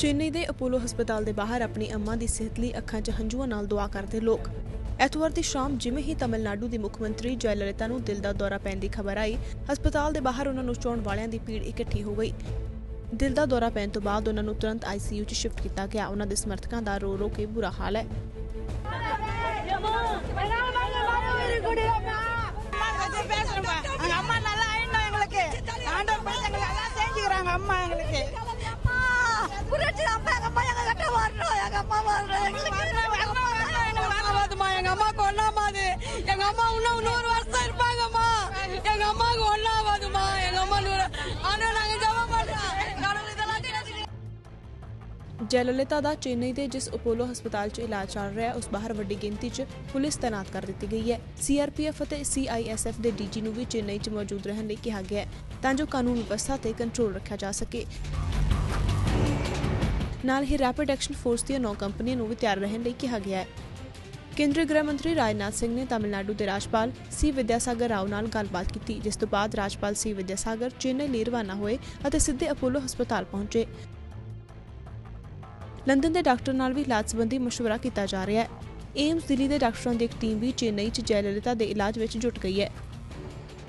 ਚੇਨਈ ਦੇ ਅਪੋਲੋ ਹਸਪਤਾਲ ਦੇ ਬਾਹਰ ਆਪਣੀ ਅੰਮਾ ਦੀ ਸਿਹਤ ਲਈ ਅੱਖਾਂ 'ਚ ਹੰਝੂਆਂ ਨਾਲ ਦੁਆ ਕਰਦੇ ਲੋਕ ਐਤਵਾਰ ਦੀ ਸ਼ਾਮ ਜਿਵੇਂ ਹੀ ਤਮਿਲਨਾਡੂ ਦੀ ਮੁੱਖ ਮੰਤਰੀ ਜੈਲਲਿਤਾ ਨੂੰ ਦਿਲ ਦਾ ਦੌਰਾ ਪੈਣ ਦੀ ਖਬਰ ਆਈ ਹਸਪਤਾਲ ਦੇ ਬਾਹਰ ਉਹਨਾਂ ਨੂੰ ਚਾਉਣ ਵਾਲਿਆਂ ਦੀ ਭੀੜ ਇਕੱਠੀ ਹੋ ਗਈ ਦਿਲ ਦਾ ਦੌਰਾ ਪੈਣ ਤੋਂ ਬਾਅਦ ਉਹਨਾਂ ਨੂੰ ਤੁਰੰਤ ਆਈਸੀਯੂ 'ਚ ਸ਼ਿਫਟ ਕੀਤਾ ਗਿਆ ਉਹਨਾਂ ਦੇ ਸਮਰਥਕਾਂ ਦਾ ਰੋ ਰੋ ਕੇ ਬੁਰਾ ਹਾਲ ਹੈ எங்க அம்மா நல்லா ஆயிடணும் எங்களுக்கு ஆண்டவர் படைச்ச எங்களுக்கு எல்லாம் செஞ்சுக்கிறாங்க அம்மா எங்களுக்கு எங்க அம்மாவுக்கு ஒண்ணாமாது எங்க அம்மா இன்னும் நூறு வருஷம் இருப்பாங்கம்மா எங்க அம்மாவுக்கு ஒண்ணாமாதுமா எங்க அம்மா நூறு ஆனா நாங்க ஜெபம் பண்றோம் கடவுள் இதெல்லாம் கேட்டுட்டு ਜੈਲਲਿਤਾ ਦਾ ਚੇਨਈ ਦੇ ਜਿਸ ਅਪੋਲੋ ਹਸਪਤਾਲ 'ਚ ਇਲਾਜ ਚੱਲ ਰਿਹਾ ਹੈ ਉਸ ਬਾਹਰ ਵੱਡੀ ਗਿਣਤੀ 'ਚ ਪੁਲਿਸ ਤਾਇਨਾਤ ਕਰ ਦਿੱਤੀ ਗਈ ਹੈ ਸੀਆਰਪੀਐਫ ਅਤੇ ਸੀਆਈਐਸਐਫ ਦੇ ਡੀਜੀ ਨੂੰ ਵੀ ਚੇਨਈ 'ਚ ਮੌਜੂਦ ਰਹਿਣ ਲਈ ਕਿਹਾ ਗਿਆ ਹੈ ਤਾਂ ਜੋ ਕਾਨੂੰਨ ਵਿਵਸਥਾ ਤੇ ਕੰਟਰੋਲ ਰੱਖਿਆ ਜਾ ਸਕੇ ਨਾਲ ਹੀ ਰੈਪਿਡ ਐਕਸ਼ਨ ਫੋਰਸ ਦੀਆਂ ਨੌ ਕੰਪਨੀਆਂ ਨੂੰ ਵੀ ਤਿਆਰ ਰਹਿਣ ਲਈ ਕਿਹਾ ਗਿਆ ਹੈ ਕੇਂਦਰੀ ਗ੍ਰਹਿ ਮੰਤਰੀ ਰਾਜਨਾਥ ਸਿੰਘ ਨੇ ਤਾਮਿਲਨਾਡੂ ਦੇ ਰਾਜਪਾਲ ਸੀ ਵਿਦਿਆਸਾਗਰ ਰਾਓ ਨਾਲ ਗੱਲਬਾਤ ਕੀਤੀ, ਜਿਸ ਤੋਂ ਬਾਅਦ ਰਾਜਪਾਲ ਸੀ ਵਿਦਿਆਸਾਗਰ ਚੇਨਈ ਲਈ ਰਵਾਨਾ ਹੋਏ ਅਤੇ ਸਿੱਧੇ ਅਪੋਲੋ ਹਸਪਤਾਲ ਪਹੁੰਚੇ। ਲੰਡਨ ਦੇ ਡਾਕਟਰ ਨਾਲ ਵੀ ਇਲਾਜ ਸੰਬੰਧੀ ਮਸ਼ਵਰਾ ਕੀਤਾ ਜਾ ਰਿਹਾ ਹੈ। ਏਮਸ ਦਿੱਲੀ ਦੇ ਡਾਕਟਰਾਂ ਦੀ ਇੱਕ ਟੀਮ ਵੀ ਚੇਨਈ 'ਚ ਜੈਲਲਿਤਾ ਦੇ ਇਲਾਜ ਵਿੱਚ ਜੁਟ ਗਈ ਹੈ।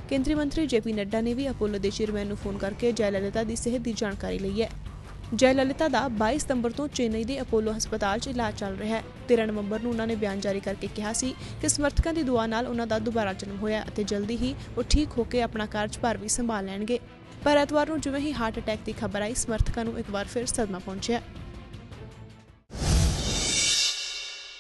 ਕੇਂਦਰੀ ਮੰਤਰੀ ਜੇਪੀ ਨੱਡਾ ਨੇ ਵੀ ਅਪੋਲੋ ਦੇ ਚੇਅਰਮੈਨ ਨੂੰ ਫੋਨ ਕਰਕੇ ਜੈਲਲਿਤਾ ਦੀ ਸਿਹਤ ਦੀ ਜਾਣਕਾਰੀ ਲਈ ਹੈ। ਜੈਲਲਿਤਾ ਦਾ 22 ਸਤੰਬਰ ਤੋਂ ਚੇਨਈ ਦੇ ਅਪੋਲੋ ਹਸਪਤਾਲ 'ਚ ਇਲਾਜ ਚੱਲ ਰਿਹਾ ਹੈ। 13 ਨਵੰਬਰ ਨੂੰ ਉਹਨਾਂ ਨੇ ਬਿਆਨ ਜਾਰੀ ਕਰਕੇ ਕਿਹਾ ਸੀ ਕਿ ਸਮਰਥਕਾਂ ਦੀ ਦੁਆ ਨਾਲ ਉਹਨਾਂ ਦਾ ਦੁਬਾਰਾ ਜਨਮ ਹੋਇਆ ਅਤੇ ਜਲਦੀ ਹੀ ਉਹ ਠੀਕ ਹੋ ਕੇ ਆਪਣਾ ਕਾਰਜਭਾਰ ਵੀ ਸੰਭਾਲ ਲੈਣਗੇ। ਪਰ ਐਤਵਾਰ ਨੂੰ ਜਿਵੇਂ ਹੀ ਹਾਰਟ ਅਟੈਕ ਦੀ ਖਬਰ ਆਈ, ਸਮਰਥਕਾਂ ਨੂੰ ਇੱਕ ਵਾਰ ਫਿਰ ਸਦਮਾ ਪਹੁੰਚਿਆ।